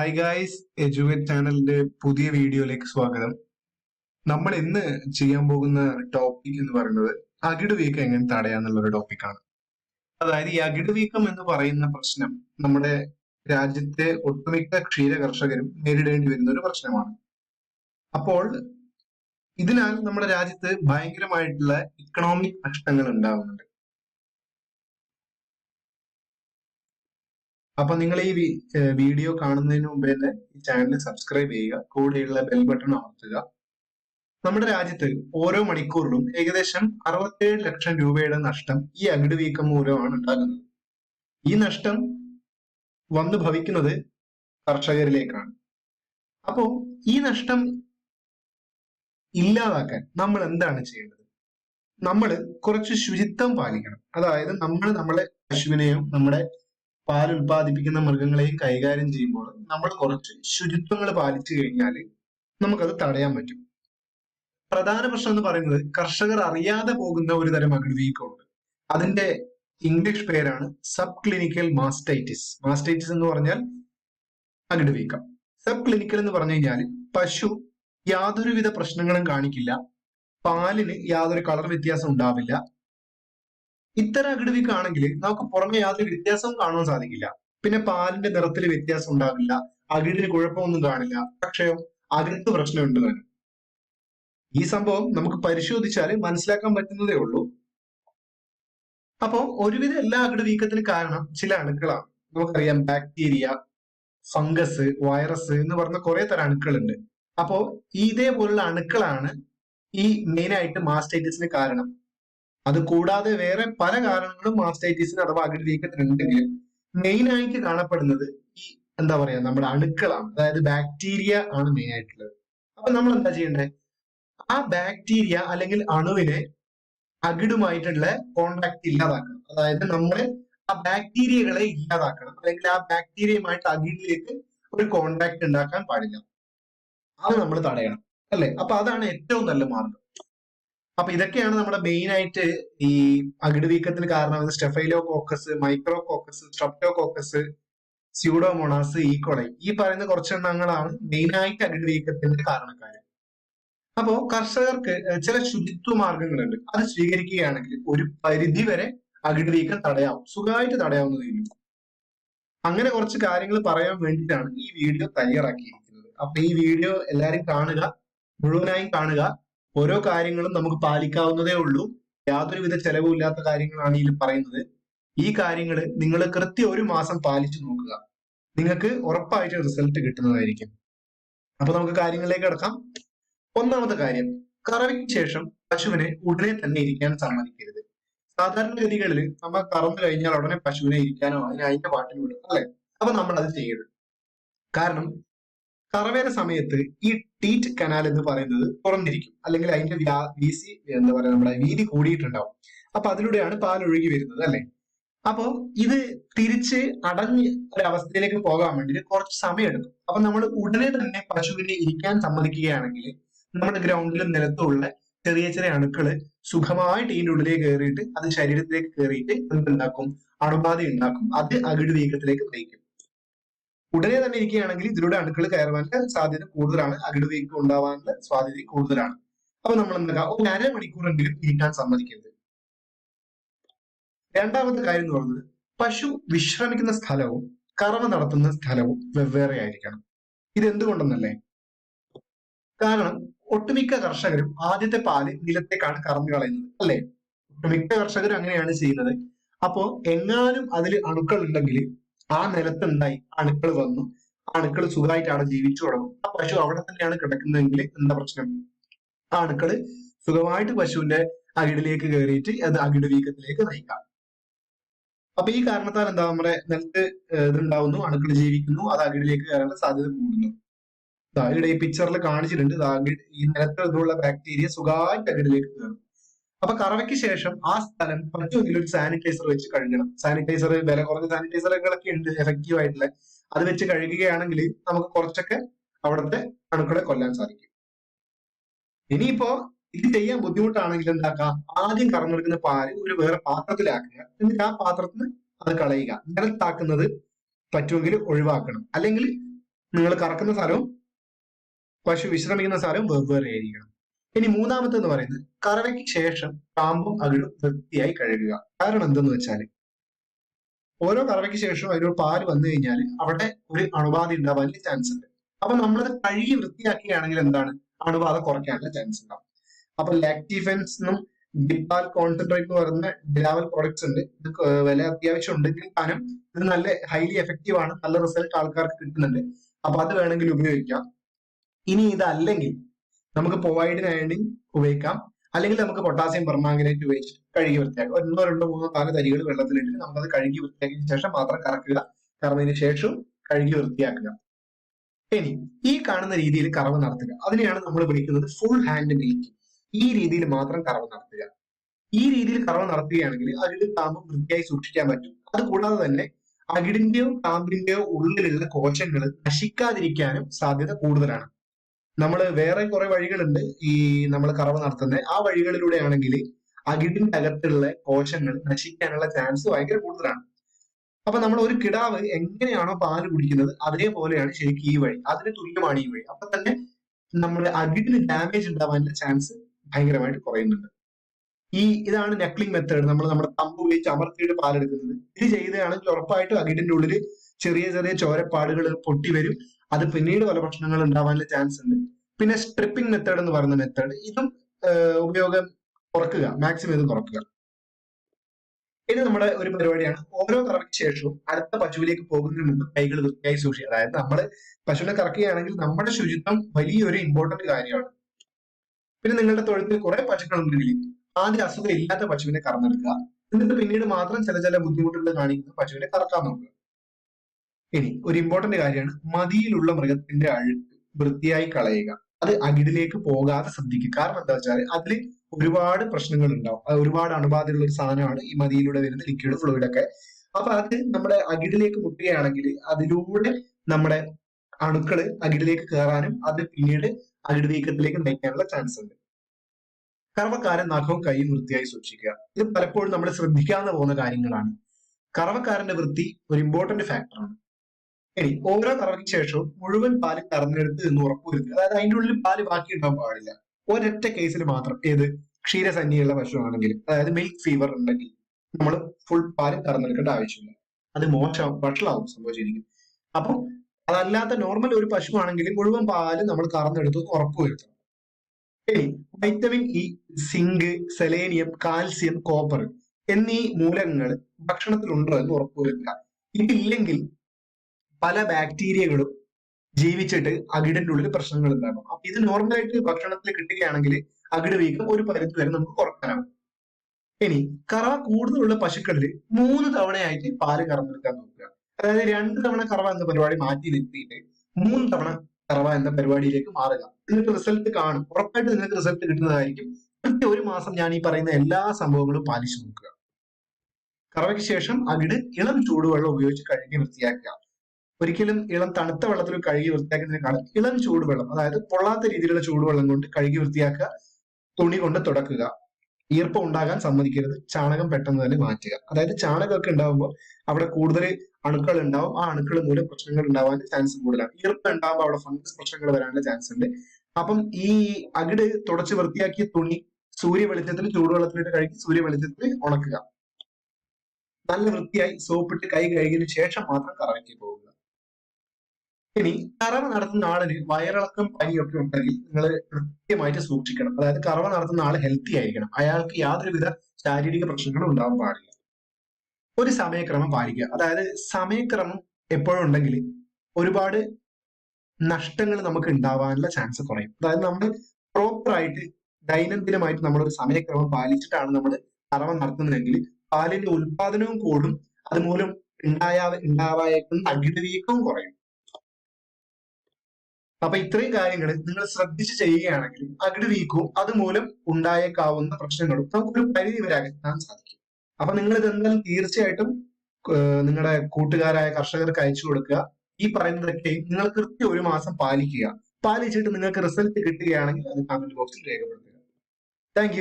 Hi guys എജുവേറ്റ് ചാനലിന്റെ പുതിയ വീഡിയോയിലേക്ക് സ്വാഗതം. നമ്മൾ ഇന്ന് ചെയ്യാൻ പോകുന്ന ടോപ്പിക് എന്ന് പറയുന്നത് അകിട് വീക്കം എങ്ങനെ തടയാന്നുള്ള ഒരു ടോപ്പിക്കാണ് അതായത് ഈ അകിട് വീക്കം എന്ന് പറയുന്ന പ്രശ്നം നമ്മുടെ രാജ്യത്തെ ഒട്ടുമിക്ക ക്ഷീര കർഷകരും നേരിടേണ്ടി വരുന്ന ഒരു പ്രശ്നമാണ്. അപ്പോൾ ഇതിനാൽ നമ്മുടെ രാജ്യത്ത് ഭയങ്കരമായിട്ടുള്ള ഇക്കണോമിക് നഷ്ടങ്ങൾ ഉണ്ടാവുന്നുണ്ട് അപ്പൊ നിങ്ങൾ ഈ വീഡിയോ കാണുന്നതിന് മുമ്പ് തന്നെ ഈ ചാനൽ സബ്സ്ക്രൈബ് ചെയ്യുക കൂടെയുള്ള ബെൽ ബട്ടൺ അമർത്തുക. നമ്മുടെ രാജ്യത്ത് ഓരോ മണിക്കൂറിലും ഏകദേശം അറുപത്തേഴ് ലക്ഷം രൂപയുടെ നഷ്ടം ഈ അകിട് വീക്കം മൂലമാണ് ഉണ്ടാകുന്നത്. ഈ നഷ്ടം വന്നു ഭവിക്കുന്നത് കർഷകരിലേക്കാണ്. അപ്പോ ഈ നഷ്ടം ഇല്ലാതാക്കാൻ നമ്മൾ എന്താണ് ചെയ്യേണ്ടത്? നമ്മൾ കുറച്ച് ശുചിത്വം പാലിക്കണം. അതായത് നമ്മൾ നമ്മളെ പശുവിനെയോ നമ്മുടെ പാൽ ഉൽപ്പാദിപ്പിക്കുന്ന മൃഗങ്ങളെയും കൈകാര്യം ചെയ്യുമ്പോൾ നമ്മൾ കുറച്ച് ശുചിത്വങ്ങൾ പാലിച്ചു കഴിഞ്ഞാൽ നമുക്കത് തടയാൻ പറ്റും. പ്രധാന പ്രശ്നം എന്ന് പറയുന്നത് കർഷകർ അറിയാതെ പോകുന്ന ഒരു തരം അകിടുവീക്കമുണ്ട് അതിന്റെ ഇംഗ്ലീഷ് പേരാണ് സബ് ക്ലിനിക്കൽ മാസ്റ്റൈറ്റിസ്. മാസ്റ്റൈറ്റിസ് എന്ന് പറഞ്ഞാൽ അകിടുവീക്കം സബ് ക്ലിനിക്കൽ എന്ന് പറഞ്ഞു കഴിഞ്ഞാൽ പശു യാതൊരുവിധ പ്രശ്നങ്ങളും കാണിക്കില്ല. പാലിന് യാതൊരു കളർ വ്യത്യാസം ഉണ്ടാവില്ല. ഇത്തരം അകിടുവിക്കാണെങ്കിൽ നമുക്ക് പുറമെ യാതൊരു വ്യത്യാസവും കാണാൻ സാധിക്കില്ല. പിന്നെ പാലിന്റെ നിറത്തിൽ വ്യത്യാസം ഉണ്ടാകില്ല അകിടിന് കുഴപ്പമൊന്നും കാണില്ല. പക്ഷേ അകിടുത്ത് പ്രശ്നമുണ്ട് താനും ഈ സംഭവം നമുക്ക് പരിശോധിച്ചാൽ മനസ്സിലാക്കാൻ പറ്റുന്നതേ ഉള്ളൂ. അപ്പോ ഒരുവിധം എല്ലാ അകിട് വീക്കത്തിന് കാരണം ചില അണുക്കളാണ്. നമുക്കറിയാം ബാക്ടീരിയ ഫംഗസ് വൈറസ് എന്ന് പറഞ്ഞ കുറെ തരം അണുക്കളുണ്ട്. അപ്പോ ഇതേപോലുള്ള അണുക്കളാണ് ഈ മെയിൻ ആയിട്ട് മാസ്റ്റൈറ്റിസിന് കാരണം. അത് കൂടാതെ വേറെ പല കാരണങ്ങളും മാസ്റ്റൈറ്റിസിന് അഥവാ അകിട് വീക്കത്തിനുണ്ടെങ്കിലും മെയിൻ ആയിട്ട് കാണപ്പെടുന്നത് ഈ എന്താ പറയാ നമ്മുടെ അണുക്കളാണ് അതായത് ബാക്ടീരിയ ആണ് മെയിൻ ആയിട്ടുള്ളത്. അപ്പൊ നമ്മൾ എന്താ ചെയ്യേണ്ടത് ആ ബാക്ടീരിയ അല്ലെങ്കിൽ അണുവിനെ അകിടുമായിട്ടുള്ള കോണ്ടാക്ട് ഇല്ലാതാക്കണം. അതായത് നമ്മൾ ആ ബാക്ടീരിയകളെ ഇല്ലാതാക്കണം. അല്ലെങ്കിൽ ആ ബാക്ടീരിയയുമായിട്ട് അകിടിലേക്ക് ഒരു കോണ്ടാക്ട് ഉണ്ടാക്കാൻ പാടില്ല. അത് നമ്മൾ തടയണം. അല്ലെ? അപ്പൊ അതാണ് ഏറ്റവും നല്ല മാർഗം. അപ്പൊ ഇതൊക്കെയാണ് നമ്മുടെ മെയിൻ ആയിട്ട് ഈ അകിട് വീക്കത്തിന് കാരണമാകുന്നത് staphylococcus micrococcus streptococcus pseudomonas E coli ഈ പറയുന്ന കുറച്ചെണ്ണങ്ങളാണ് മെയിൻ ആയിട്ട് അകിട് വീക്കത്തിന്റെ കാരണക്കാര്. അപ്പോ കർഷകർക്ക് ചില ശുചിത്വ മാർഗങ്ങളുണ്ട് അത് സ്വീകരിക്കുകയാണെങ്കിൽ ഒരു പരിധി വരെ അകിട് വീക്കം തടയാവും. സുഖമായിട്ട് തടയാവുന്നതേ അങ്ങനെ കുറച്ച് കാര്യങ്ങൾ പറയാൻ വേണ്ടിയിട്ടാണ് ഈ വീഡിയോ തയ്യാറാക്കിയിരിക്കുന്നത്. അപ്പൊ ഈ വീഡിയോ എല്ലാരും കാണുക മുഴുവനായും കാണുക. ഓരോ കാര്യങ്ങളും നമുക്ക് പാലിക്കാവുന്നതേ ഉള്ളൂ. യാതൊരുവിധ ചെലവുമില്ലാത്ത കാര്യങ്ങളാണ് ഇതിൽ പറയുന്നത്. ഈ കാര്യങ്ങൾ നിങ്ങൾ കൃത്യ ഒരു മാസം പാലിച്ചു നോക്കുക. നിങ്ങൾക്ക് ഉറപ്പായിട്ട് റിസൾട്ട് കിട്ടുന്നതായിരിക്കും. അപ്പൊ നമുക്ക് കാര്യങ്ങളിലേക്ക് കിടക്കാം. ഒന്നാമത്തെ കാര്യം കറവയ്ക്ക് ശേഷം പശുവിനെ ഉടനെ തന്നെ ഇരിക്കാൻ സമ്മതിക്കരുത്. സാധാരണഗതികളിൽ നമ്മൾ കറന്നു കഴിഞ്ഞാൽ ഉടനെ പശുവിനെ ഇരിക്കാനോ അതിന് അതിന്റെ പാട്ടിൽ വിടും അല്ലെ? അപ്പൊ നമ്മൾ അത് ചെയ്യരുത്. കാരണം കറവേര സമയത്ത് ഈ ടീറ്റ് കനാൽ എന്ന് പറയുന്നത് തുറന്നിരിക്കും. അല്ലെങ്കിൽ അതിന്റെ വീസി എന്താ പറയുക നമ്മുടെ വീതി കൂടിയിട്ടുണ്ടാവും. അപ്പൊ അതിലൂടെയാണ് പാൽ ഒഴുകി വരുന്നത് അല്ലെ? അപ്പോ ഇത് തിരിച്ച് അടഞ്ഞ് ഒരവസ്ഥയിലേക്ക് പോകാൻ വേണ്ടി കുറച്ച് സമയം എടുക്കും അപ്പൊ നമ്മൾ ഉടനെ തന്നെ പശുവിനെ ഇരിക്കാൻ സമ്മതിക്കുകയാണെങ്കിൽ നമ്മുടെ ഗ്രൗണ്ടിലും നിലത്തുള്ള ചെറിയ ചെറിയ അണുക്കൾ സുഖമായിട്ട് ഇതിന്റെ ഉള്ളിലേക്ക് കയറിയിട്ട് അത് ശരീരത്തിലേക്ക് കയറിയിട്ട് എന്തുണ്ടാക്കും അണുബാധ ഉണ്ടാക്കും അത് അകിട് വീക്കത്തിലേക്ക് നയിക്കും. ഉടനെ തന്നെ ഇരിക്കുകയാണെങ്കിൽ ഇതിലൂടെ അണുക്കൾ കയറുവാനുള്ള സാധ്യത കൂടുതലാണ്. അകിട് വീക്കം ഉണ്ടാവാനുള്ള സാധ്യത കൂടുതലാണ്. അപ്പൊ നമ്മൾ എന്താ ഒരു അരമണിക്കൂറെങ്കിലും ഇരിക്കാൻ സമ്മതിക്കരുത്. രണ്ടാമത്തെ കാര്യം എന്ന് പറയുന്നത് പശു വിശ്രമിക്കുന്ന സ്ഥലവും കറവ നടത്തുന്ന സ്ഥലവും വെവ്വേറെ ആയിരിക്കണം. ഇത് എന്തുകൊണ്ടെന്നല്ലേ കാരണം ഒട്ടുമിക്ക കർഷകരും ആദ്യത്തെ പാൽ നിലത്തേക്കാണ് കറന്നു കളയുന്നത്. അല്ലെ? ഒട്ടുമിക്ക കർഷകരും അങ്ങനെയാണ് ചെയ്യുന്നത്. അപ്പോ എങ്ങാനും അതിൽ അണുക്കൾ ഉണ്ടെങ്കിൽ ആ നിലത്തുണ്ടായി അണുക്കൾ വന്നു. അണുക്കൾ സുഖമായിട്ട് അവിടെ ജീവിച്ചു തുടങ്ങും ആ പശു അവിടെ തന്നെയാണ് കിടക്കുന്നതെങ്കിൽ എന്താ പ്രശ്നം? ആ അണുക്കൾ സുഖമായിട്ട് പശുവിന്റെ അകിടിലേക്ക് കയറിയിട്ട് അത് അകിട് വീക്കത്തിലേക്ക് നയിക്കാം. അപ്പൊ ഈ കാരണത്താൽ എന്താ നമ്മുടെ നിലത്ത് ഇതുണ്ടാവുന്നു. അണുക്കൾ ജീവിക്കുന്നു. അത് അകിടിലേക്ക് കയറാനുള്ള സാധ്യത കൂടുന്നു. ഇവിടെ ഈ പിക്ചറിൽ കാണിച്ചിട്ടുണ്ട്. ഈ നിലത്ത് ബാക്ടീരിയ സുഖമായിട്ട് അകിടിലേക്ക് കയറും അപ്പൊ കറവയ്ക്ക് ശേഷം ആ സ്ഥലം പറ്റുമെങ്കിൽ ഒരു സാനിറ്റൈസർ വെച്ച് കഴുകണം. സാനിറ്റൈസർ വില കുറഞ്ഞ സാനിറ്റൈസറുകളൊക്കെ ഉണ്ട് എഫക്റ്റീവ് ആയിട്ടുള്ള. അത് വെച്ച് കഴുകുകയാണെങ്കിൽ നമുക്ക് കുറച്ചൊക്കെ അവിടുത്തെ അണുക്കളെ കൊല്ലാൻ സാധിക്കും. ഇനിയിപ്പോ ഇത് ചെയ്യാൻ ബുദ്ധിമുട്ടാണെങ്കിൽ എന്താക്കാം? ആദ്യം കറന്നെടുക്കുന്ന പാൽ ഒരു വേറെ പാത്രത്തിലാക്കുക. എന്നിട്ട് ആ പാത്രത്തിന് അത് കളയുക. നിലത്താക്കുന്നത് പറ്റുമെങ്കിൽ ഒഴിവാക്കണം. അല്ലെങ്കിൽ നിങ്ങൾ കറക്കുന്ന സ്ഥലവും പശു വിശ്രമിക്കുന്ന സ്ഥലവും വെവ്വേറെ ആയിരിക്കണം. ഇനി മൂന്നാമത്തെ എന്ന് പറയുന്നത് കറവയ്ക്ക് ശേഷം പാമ്പും അകിടും വൃത്തിയായി കഴുകുക. കാരണം എന്തെന്ന് വെച്ചാൽ ഓരോ കറവയ്ക്ക് ശേഷവും അതിനൊരു പാൽ വന്നു കഴിഞ്ഞാൽ അവിടെ ഒരു അണുബാധ ഉണ്ടാവാൻ ചാൻസ് ഉണ്ട്. അപ്പൊ നമ്മളത് കഴുകി വൃത്തിയാക്കുകയാണെങ്കിൽ എന്താണ്? അണുബാധ കുറയ്ക്കാനുള്ള ചാൻസ് ഉണ്ടാവും. അപ്പൊ ലാക്ടിഫെൻസ് എന്നും ഡിപ്പാൽ കോൺസെൻട്രേറ്റ് എന്ന് പറയുന്ന ഡിലാവൽ പ്രോഡക്ട്സ് ഉണ്ട്. ഇത് വില അത്യാവശ്യം ഉണ്ടെങ്കിൽ താനും ഇത് നല്ല ഹൈലി എഫക്റ്റീവ് ആണ്. നല്ല റിസൾട്ട് ആൾക്കാർക്ക് കിട്ടുന്നുണ്ട്. അപ്പൊ അത് വേണമെങ്കിൽ ഉപയോഗിക്കാം. ഇനി ഇതല്ലെങ്കിൽ നമുക്ക് പോവൈഡിന് അയണി ഉപയോഗിക്കാം. അല്ലെങ്കിൽ നമുക്ക് പൊട്ടാസ്യം പെർമാംഗനേറ്റ് ഉപയോഗിച്ച് കഴുകി വൃത്തിയാക്കാം. ഒന്നോ രണ്ടോ മൂന്നോ നാല് തരികൾ വെള്ളത്തിലിട്ട് നമുക്കത് കഴുകി വൃത്തിയാക്കിയതിനു ശേഷം മാത്രം കറക്കുക കറന്നതിന് ശേഷം കഴുകി വൃത്തിയാക്കുക. ഇനി ഈ കാണുന്ന രീതിയിൽ കറവ് നടത്തുക. അതിനെയാണ് നമ്മൾ വിളിക്കുന്നത് ഫുൾ ഹാൻഡ് മിൽക്കിംഗ് ഈ രീതിയിൽ മാത്രം കറവ് നടത്തുക. ഈ രീതിയിൽ കറവ് നടത്തുകയാണെങ്കിൽ അകിട് കാമ്പും വൃത്തിയായി സൂക്ഷിക്കാൻ പറ്റും. അതുകൂടാതെ തന്നെ അകിടിന്റെയോ കാമ്പിന്റെയോ ഉള്ളിലുള്ള കോശങ്ങൾ നശിക്കാതിരിക്കാനും സാധ്യത കൂടുതലാണ്. നമ്മൾ വേറെ കുറെ വഴികളുണ്ട് ഈ നമ്മൾ കറവ നടത്തുന്നത് ആ വഴികളിലൂടെ ആണെങ്കിൽ അകിടിന്റെ അകത്തുള്ള കോശങ്ങൾ നശിക്കാനുള്ള ചാൻസ് ഭയങ്കര കൂടുതലാണ്. അപ്പൊ നമ്മൾ ഒരു കിടാവ് എങ്ങനെയാണോ പാൽ കുടിക്കുന്നത് അതേപോലെയാണ് ശരിക്കും ഈ വഴി. അതിന് തുല്യമാണ് ഈ വഴി. അപ്പൊ തന്നെ നമ്മുടെ അകിടിന് ഡാമേജ് ഉണ്ടാവാനുള്ള ചാൻസ് ഭയങ്കരമായിട്ട് കുറയുന്നുണ്ട്. ഈ ഇതാണ് നെക്ലിംഗ് മെത്തേഡ് നമ്മൾ നമ്മുടെ തമ്പ് ഉപയോഗിച്ച് അമർത്തിയിട്ട് പാലെടുക്കുന്നത്. ഇത് ചെയ്തതാണെങ്കിൽ ഉറപ്പായിട്ടും അകിടിന്റെ ഉള്ളിൽ ചെറിയ ചെറിയ ചോരപ്പാടുകൾ പൊട്ടി വരും. അത് പിന്നീട് പല പ്രശ്നങ്ങൾ ഉണ്ടാവാനുള്ള ചാൻസ് ഉണ്ട്. പിന്നെ സ്ട്രിപ്പിംഗ് മെത്തേഡ് എന്ന് പറയുന്ന മെത്തേഡ് ഇതും ഉപയോഗം കുറക്കുക മാക്സിമം ഇത് കുറക്കുക. ഇത് നമ്മുടെ ഒരു പരിപാടിയാണ്. ഓരോ കറവയ്ക്ക് ശേഷവും അടുത്ത പശുവിലേക്ക് പോകുന്നതിന് മുമ്പ് കൈകൾ വൃത്തിയായി സൂക്ഷിക്കുക. അതായത് നമ്മൾ പശുവിനെ കറക്കുകയാണെങ്കിൽ നമ്മുടെ ശുചിത്വം വലിയൊരു ഇമ്പോർട്ടന്റ് കാര്യമാണ്. പിന്നെ നിങ്ങളുടെ തൊഴുത്തിൽ കുറെ പശുക്കൾ ഉണ്ടെങ്കിൽ ആദ്യം അസുഖം ഇല്ലാത്ത പശുവിനെ കറന്നെടുക്കുക. എന്നിട്ട് പിന്നീട് മാത്രം ചില ചില ബുദ്ധിമുട്ടുകൾ കാണിക്കുന്ന പശുവിനെ കറക്കാൻ നോക്കുക. ഇനി ഒരു ഇമ്പോർട്ടന്റ് കാര്യമാണ്. മതിയിലുള്ള മൃഗത്തിന്റെ അഴുക്ക് വൃത്തിയായി കളയുക. അത് അകിടിലേക്ക് പോകാതെ ശ്രദ്ധിക്കുക. കാരണം എന്താ വെച്ചാൽ അതിൽ ഒരുപാട് പ്രശ്നങ്ങൾ ഉണ്ടാവും. ഒരുപാട് അണുബാധയുള്ള ഒരു സാധനമാണ് ഈ മതിയിലൂടെ വരുന്ന ലിക്വിഡ് ഫ്ലൂയിഡ് ഒക്കെ. അപ്പൊ അത് നമ്മുടെ അകിടിലേക്ക് മുട്ടുകയാണെങ്കിൽ അതിലൂടെ നമ്മുടെ അണുക്കൾ അകിടിലേക്ക് കയറാനും അത് പിന്നീട് അകിട് നീക്കത്തിലേക്ക് നയിക്കാനുള്ള ചാൻസ് ഉണ്ട്. കറവക്കാരൻ നഖവും കൈയും വൃത്തിയായി സൂക്ഷിക്കുക. ഇത് പലപ്പോഴും നമ്മൾ ശ്രദ്ധിക്കാതെ പോകുന്ന കാര്യങ്ങളാണ്. കറവക്കാരന്റെ വൃത്തി ഒരു ഇമ്പോർട്ടന്റ് ഫാക്ടറാണ് ഇനി ഓരോ കറവയ്ക്ക് ശേഷവും മുഴുവൻ പാൽ കറന്നെടുത്ത് എന്ന് ഉറപ്പുവരുത്തുക. അതായത് അതിന്റെ ഉള്ളിൽ പാൽ ബാക്കി ഉണ്ടാവാൻ പാടില്ല. ഒരൊറ്റ കേസിൽ മാത്രം. ഏത്? ക്ഷീരസന്നിയുള്ള പശുവാണെങ്കിൽ അതായത് മിൽക്ക് ഫീവർ ഉണ്ടെങ്കിൽ നമ്മൾ ഫുൾ പാൽ കറന്നെടുക്കേണ്ട ആവശ്യമില്ല. അത് മോശം വഷളാവും സംഭവിച്ചിരിക്കും അപ്പം അതല്ലാത്ത നോർമൽ ഒരു പശു ആണെങ്കിൽ മുഴുവൻ പാൽ നമ്മൾ കറന്നെടുത്ത് ഉറപ്പുവരുത്തണം. ഇനി vitamin E zinc selenium calcium copper എന്നീ മൂലകങ്ങൾ ഭക്ഷണത്തിലുണ്ടോ എന്ന് ഉറപ്പുവരുത്തുക. ഇതില്ലെങ്കിൽ പല ബാക്ടീരിയകളും ജീവിച്ചിട്ട് അകിടിന്റെ ഉള്ളിൽ പ്രശ്നങ്ങൾ ഉണ്ടാകും. അപ്പൊ ഇത് നോർമലായിട്ട് ഭക്ഷണത്തിൽ കിട്ടുകയാണെങ്കിൽ അകിട് വീക്കം ഒരു പരിധി വരെ നമുക്ക് കുറക്കാനാവും ഇനി കറവ കൂടുതലുള്ള പശുക്കളിൽ മൂന്ന് തവണയായിട്ട് പാൽ കറന്നെടുക്കാൻ നോക്കുക. അതായത് രണ്ട് തവണ കറവ എന്ന പരിപാടി മാറ്റി നിർത്തിയിട്ട് മൂന്ന് തവണ കറവ എന്ന പരിപാടിയിലേക്ക് മാറുക. നിങ്ങൾക്ക് റിസൾട്ട് കാണും. ഉറപ്പായിട്ട് നിങ്ങൾക്ക് റിസൾട്ട് കിട്ടുന്നതായിരിക്കും. കൃത്യ ഒരു മാസം ഞാൻ ഈ പറയുന്ന എല്ലാ സംഭവങ്ങളും പാലിച്ചു നോക്കുക. കറവയ്ക്ക് ശേഷം അകിട് ഇളം ചൂടുവെള്ളം ഉപയോഗിച്ച് കഴുകി വൃത്തിയാക്കുക. ഒരിക്കലും ഇളം തണുത്ത വെള്ളത്തിൽ കഴുകി വൃത്തിയാക്കുന്നതിനേക്കാളും ഇളം ചൂടുവെള്ളം അതായത് പൊള്ളാത്ത രീതിയിലുള്ള ചൂടുവെള്ളം കൊണ്ട് കഴുകി വൃത്തിയാക്കുക തുണി കൊണ്ട് തുടക്കുക. ഈർപ്പം ഉണ്ടാകാൻ സമ്മതിക്കരുത്. ചാണകം പെട്ടെന്ന് തന്നെ മാറ്റുക. അതായത് ചാണകമൊക്കെ ഉണ്ടാകുമ്പോൾ അവിടെ കൂടുതൽ അണുക്കൾ ഉണ്ടാവും. ആ അണുക്കൾ മൂലം പ്രശ്നങ്ങൾ ഉണ്ടാവാൻ ചാൻസ് കൂടുതലാണ്. ഈർപ്പം ഉണ്ടാകുമ്പോൾ അവിടെ ഫംഗസ് പ്രശ്നങ്ങൾ വരാനുള്ള ചാൻസ് ഉണ്ട്. അപ്പം ഈ അകിട് തുടച്ച് വൃത്തിയാക്കിയ തുണി സൂര്യ വെളിച്ചത്തിൽ ചൂടുവെള്ളത്തിലിട്ട് കഴുകി സൂര്യ വെളിച്ചത്തിൽ ഉണക്കുക. നല്ല വൃത്തിയായി സോപ്പിട്ട് കൈ കഴുകിയതിനു ശേഷം മാത്രം കറവയ്ക്ക് പോകുക ഇനി കറവ നടത്തുന്ന ആളിന് വയറിളക്കം പനിയൊക്കെ ഉണ്ടെങ്കിൽ നിങ്ങൾ കൃത്യമായിട്ട് സൂക്ഷിക്കണം. അതായത് കറവ നടത്തുന്ന ആൾ ഹെൽത്തി ആയിരിക്കണം. അയാൾക്ക് യാതൊരുവിധ ശാരീരിക പ്രശ്നങ്ങളും ഉണ്ടാവാൻ പാടില്ല. ഒരു സമയക്രമം പാലിക്കുക. അതായത് സമയക്രമം എപ്പോഴും ഉണ്ടെങ്കിൽ ഒരുപാട് നഷ്ടങ്ങൾ നമുക്ക് ഉണ്ടാവാനുള്ള ചാൻസ് കുറയും. അതായത് നമ്മൾ പ്രോപ്പറായിട്ട് ദൈനംദിനമായിട്ട് നമ്മളൊരു സമയക്രമം പാലിച്ചിട്ടാണ് നമ്മൾ കറവ നടത്തുന്നതെങ്കിൽ പാലിന്റെ ഉൽപാദനവും കൂടും. അതുമൂലം ഉണ്ടായാ ഉണ്ടാവായേക്കുന്ന അകിടുവീക്കവും കുറയും. അപ്പൊ ഇത്രയും കാര്യങ്ങൾ നിങ്ങൾ ശ്രദ്ധിച്ച് ചെയ്യുകയാണെങ്കിൽ അകിട് വീക്കവും അതുമൂലം ഉണ്ടായേക്കാവുന്ന പ്രശ്നങ്ങളും നമുക്കൊരു പരിധി വരെ അകറ്റാൻ സാധിക്കും. അപ്പൊ നിങ്ങൾ ഇതെന്തായാലും തീർച്ചയായിട്ടും നിങ്ങളുടെ കൂട്ടുകാരായ കർഷകർക്ക് അയച്ചു കൊടുക്കുക. ഈ പറയുന്നതൊക്കെയും നിങ്ങൾ കൃത്യം ഒരു മാസം പാലിക്കുക. പാലിച്ചിട്ട് നിങ്ങൾക്ക് റിസൾട്ട് കിട്ടുകയാണെങ്കിൽ അത് കമന്റ് ബോക്സിൽ രേഖപ്പെടുത്തുക. താങ്ക്